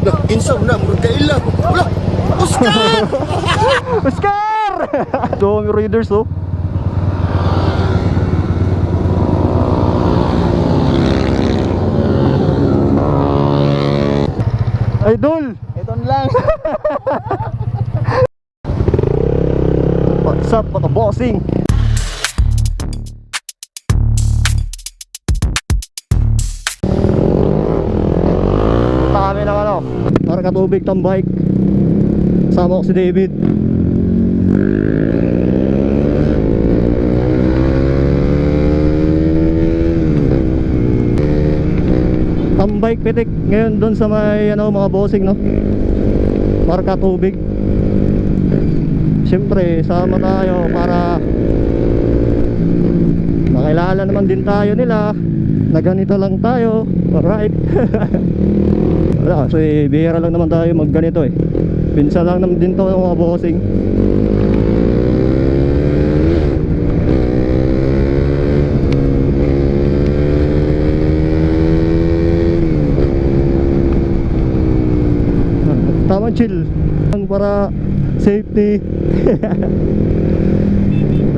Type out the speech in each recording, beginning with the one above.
Na, insaw na, murag kaila. Wala, Oscar! Oscar! Dami readers oh. Idol! Ito lang. What's up mga bossing? Para katubig tong bike. Sama ko si David. Tambike pitik ngayon doon sa may ano mga bossing no. Marka tubig. Siyempre, sama tayo para makilala naman din tayo nila na ganito lang tayo. Alright. Wala, kasi bihira lang naman tayo mag ganito eh. Pinsan lang naman din to ng mga bossing. Tama chill para safety.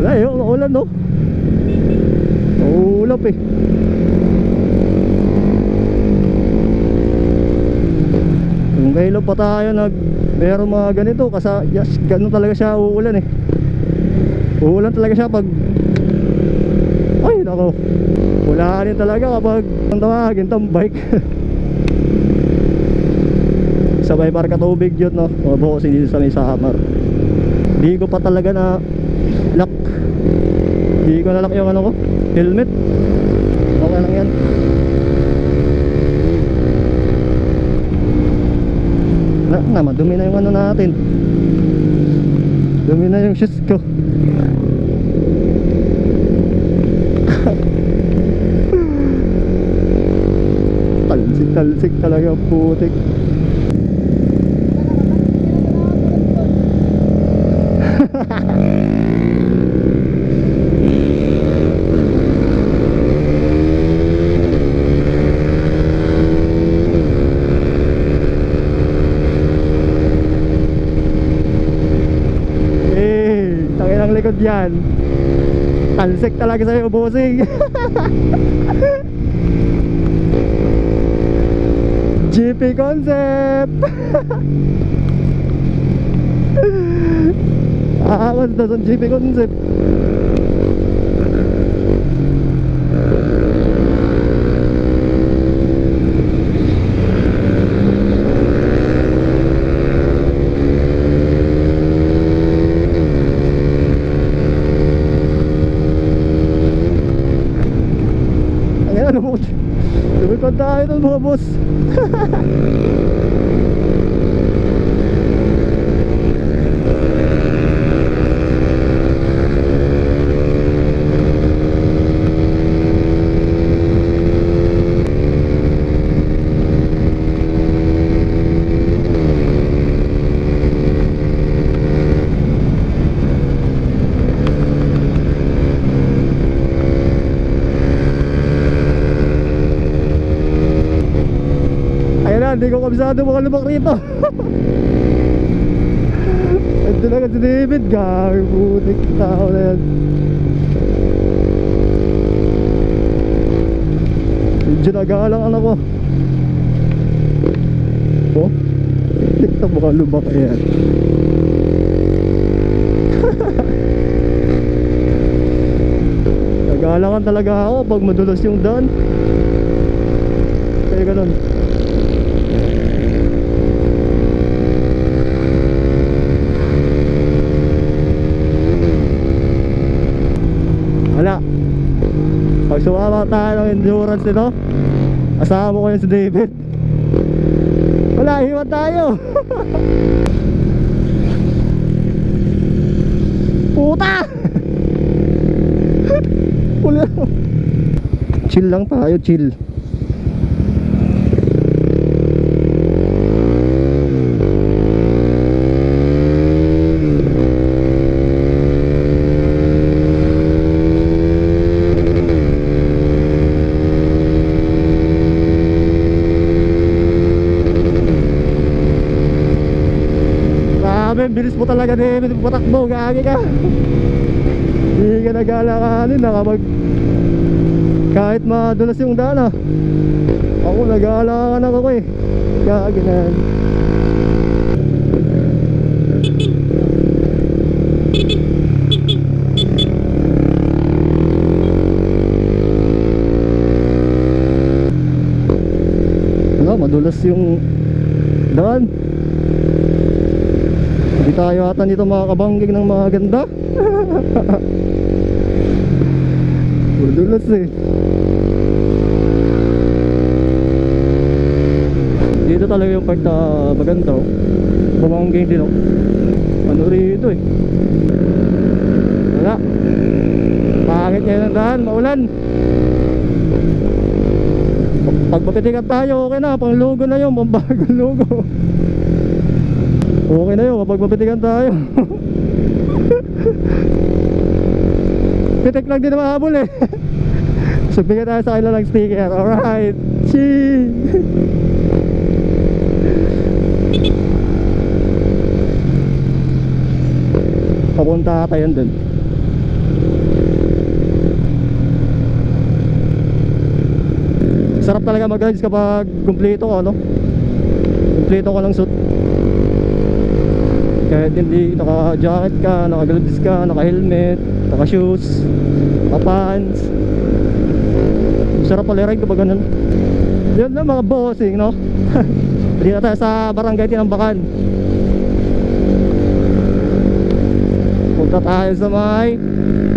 Wala yun, ulan no. Ulap eh. Kung kailan pa tayo nag meron mga ganito kasi yes, ganun talaga siya uulan eh. Uulan talaga siya pag ay nako. Ulanin talaga kapag ang tawagin tong bike. sabay marka tubig yun no mabuhos hindi sa may summer hindi ko pa talaga na lock hindi ko na lock yung ano ko helmet okay lang yan na naman dumi na yung ano natin. Dumi na yung shoes ko. Talsik talsik talaga putik Eh, tangin ang likod yan. Talsik talaga sa'yo, bossing. GP concept. Aawas na sa GP concept. Ano mo? Lumipad tayo ng mga boss. ko kabisado mga lubak rito. Ito na si David, gagi putik tao na yan. Medyo nagalang anak ko. Oh, tikta mga lubak yan. Nagalangan talaga ako pag madulas yung daan. Kaya ganun. Wala. Pag sumama tayo ng endurance nito, asama ko yun si David. Wala, hiwan tayo. Puta! Chill lang tayo, chill. Grabe, bilis mo talaga ni patakbo, gagi ka. Hindi ka nag-alakanin, nakapag... Kahit madulas yung daan ah. Ako nag-aalakan ako eh. Gagi na yan. Ano, madulas yung daan. Hindi tayo ata nito makakabangging ng mga ganda. madulas eh. Dito talaga yung part na maganda oh. Bumangging din oh. Ano rito eh. Wala. Pangit ngayon ang daan, maulan. Pag mapitikat tayo, okay na. Pang logo na yun, pang bagong logo. Okay na yun, kapag mapitikan tayo. Pitik lang din mahabol eh. so, bigyan tayo sa kanila ng sticker. Alright. Chee! Papunta tayo dun. Sarap talaga mag-rides kapag kumpleto ka, no? Kumpleto ka ng suit. Kahit hindi naka-jacket ka, naka-gloves ka, naka-helmet, naka-shoes, naka-pants. Sarap pala ride kapag ganun. Yun na mga bossing, no? Dito tayo sa barangay Tinambakan. Punta tayo sa may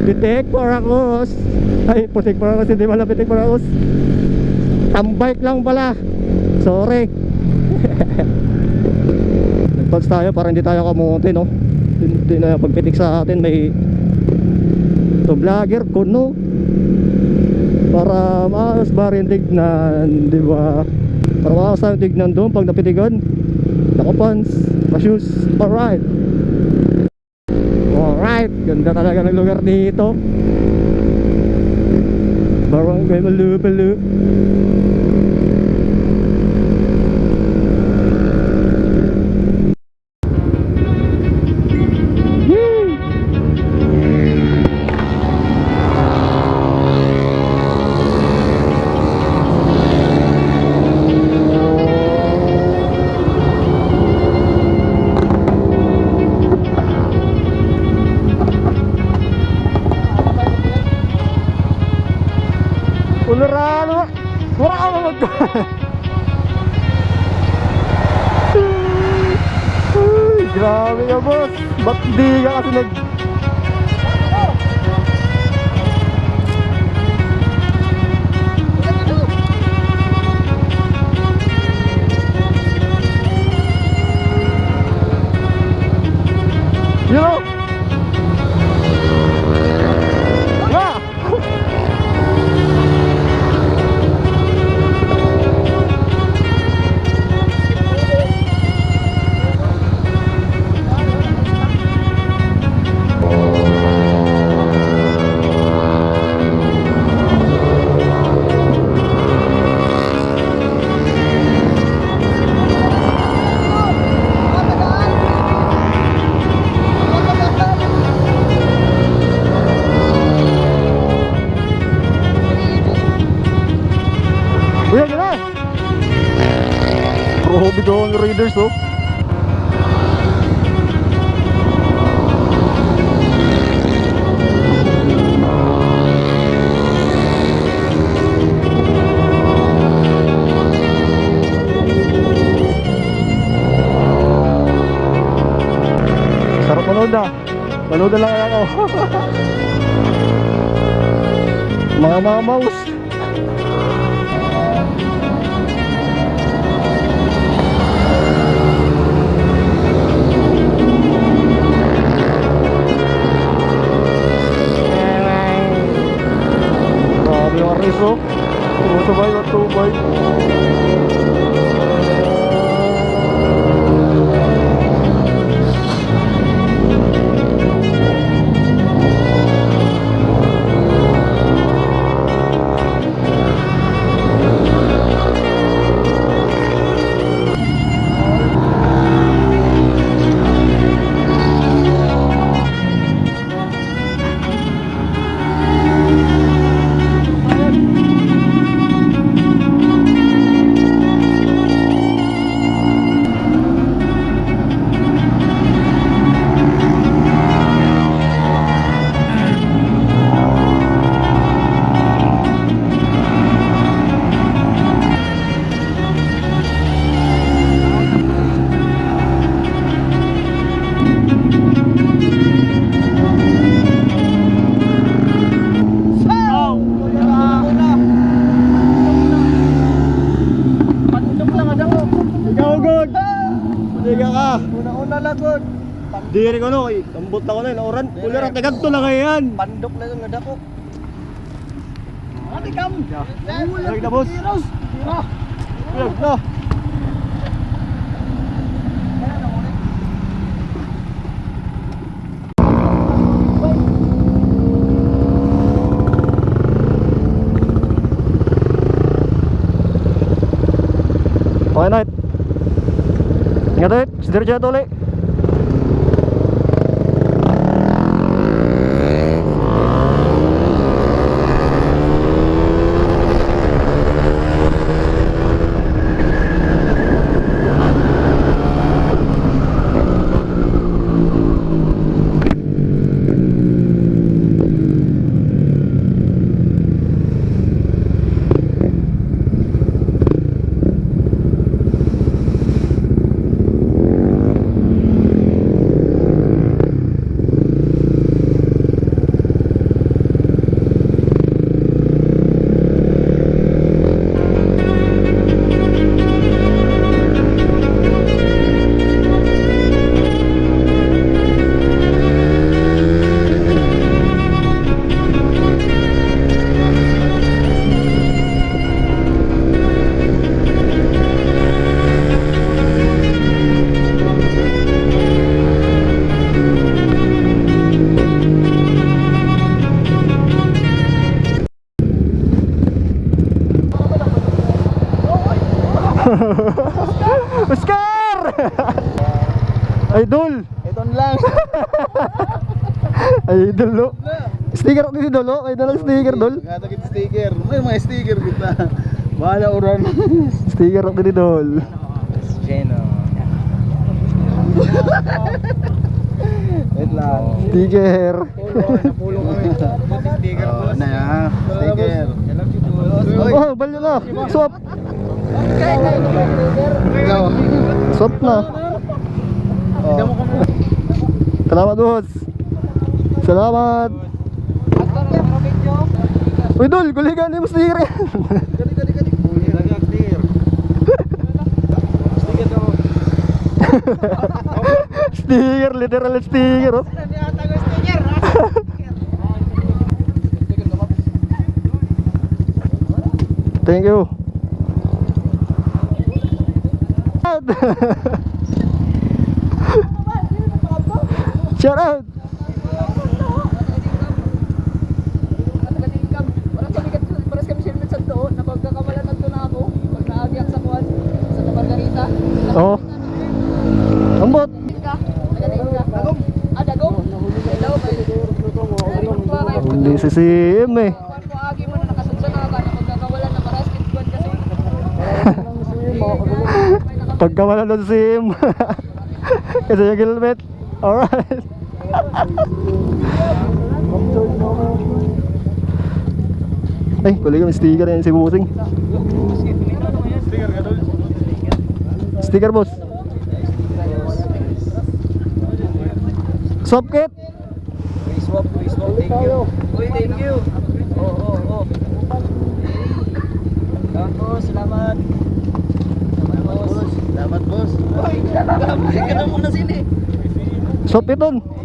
Pitik Paracos. Ay, Pitik Paracos, hindi pala Pitik Paracos. Tambike lang pala. Sorry. Nagpags tayo para hindi tayo kamunti, no? Hindi na pagpitik sa atin may to vlogger ko? Para maas ba rin tignan, di ba? Para maas tayo tignan doon pag napitigan. Nakapants, pa-shoes, alright. Alright, ganda talaga ng lugar dito. Barangay Malupalu. Ang Raiders, oh. Sarap manood ah. Manood na lang ako. Mga mga mouse. Grabe yung aris oh. Una-una lagod. Diri ko no, eh. Ambot na ko na, nauran. Kulera, tagadto na ngayon. Pandok na yung nadako. Ate kam. Lag na, boss. Lag na. Okay na. Ingat ulit. Diretso na ulit. Idol! Ito lang. Idol lo. Sticker ni Dolo, ay dalang sticker dol. Nga kita sticker. May mga sticker kita. Bahala uran. Sticker ni Dol. Geno. Wait lang. Sticker. Napulo kami. Sticker po. Na ya. Sticker. Oy. Oh, balyo na. Swap. Swap na. Oh. Salamat boss. Salamat. Uy Dol, guligan sticker yan. Gani gani gani. Lagi ang sticker. Sticker daw. sticker, literal sticker. Oh. Thank you. Shout out. Paras kami silmit sa doon, napagkakamalan na doon ako, pag naagyak sa kuwan, sa Margarita. Oh. Ambot. Ka, nagaling ka. Dagong? Ah, dagong? Hello, bay. Hindi si CM eh. Kuwan ko, agi mo na nakasudsa ka, kaya magkakawalan na paras kitkuan kasi. Pagka wala doon si CM. Kasi yung helmet. Alright. Ay, kulit kami sticker yan si Busing. Sticker boss. Swap kit. Swap, swap. Thank you. Uy, thank you. Oh, oh, oh. Salamat boss, salamat. Salamat boss. Salamat boss. Uy, gamay ka na muna sini. Swap iton. Wala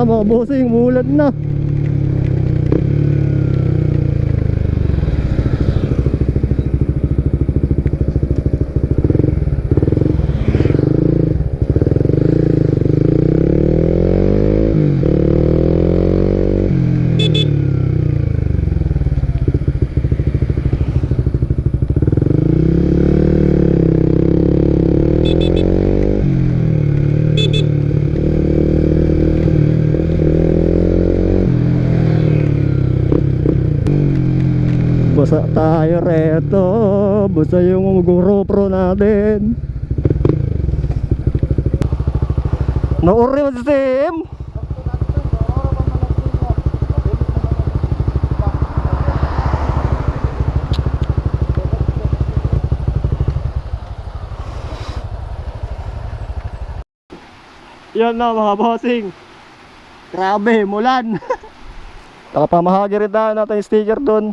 na mga bossing, mulan na. Eto, basta yung GoPro natin. Nauri mo si Yan na mga bossing. Grabe, mulan. Nakapamahagi rin na natin yung sticker doon.